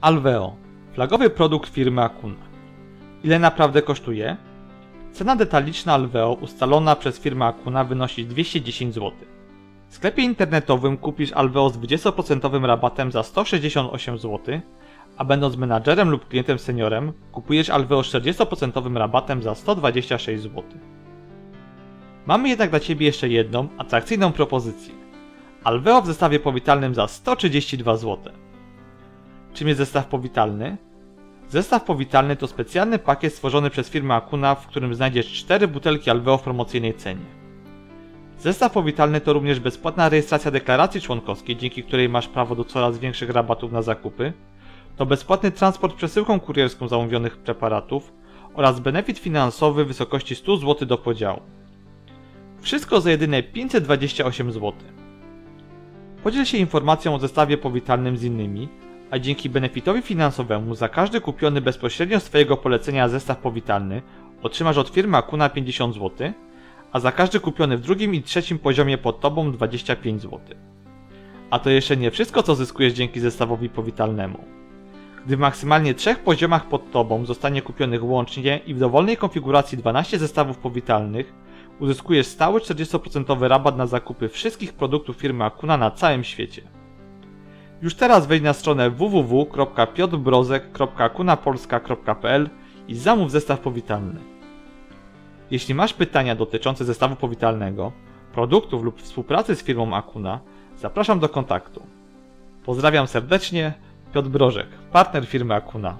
Alveo, flagowy produkt firmy Akuna. Ile naprawdę kosztuje? Cena detaliczna Alveo ustalona przez firmę Akuna wynosi 210 zł. W sklepie internetowym kupisz Alveo z 20% rabatem za 168 zł, a będąc menadżerem lub klientem seniorem kupujesz Alveo z 40% rabatem za 126 zł. Mamy jednak dla Ciebie jeszcze jedną atrakcyjną propozycję. Alveo w zestawie powitalnym za 132 zł. Czym jest zestaw powitalny? Zestaw powitalny to specjalny pakiet stworzony przez firmę Akuna, w którym znajdziesz 4 butelki Alveo w promocyjnej cenie. Zestaw powitalny to również bezpłatna rejestracja deklaracji członkowskiej, dzięki której masz prawo do coraz większych rabatów na zakupy. To bezpłatny transport przesyłką kurierską zamówionych preparatów oraz benefit finansowy w wysokości 100 zł do podziału. Wszystko za jedyne 528 zł. Podziel się informacją o zestawie powitalnym z innymi, a dzięki benefitowi finansowemu za każdy kupiony bezpośrednio z Twojego polecenia zestaw powitalny otrzymasz od firmy Akuna 50 zł, a za każdy kupiony w drugim i trzecim poziomie pod Tobą 25 zł. A to jeszcze nie wszystko, co zyskujesz dzięki zestawowi powitalnemu. Gdy w maksymalnie trzech poziomach pod Tobą zostanie kupionych łącznie i w dowolnej konfiguracji 12 zestawów powitalnych, uzyskujesz stały 40% rabat na zakupy wszystkich produktów firmy Akuna na całym świecie. Już teraz wejdź na stronę www.piotrbrozek.akunapolska.pl i zamów zestaw powitalny. Jeśli masz pytania dotyczące zestawu powitalnego, produktów lub współpracy z firmą Akuna, zapraszam do kontaktu. Pozdrawiam serdecznie, Piotr Brożek, partner firmy Akuna.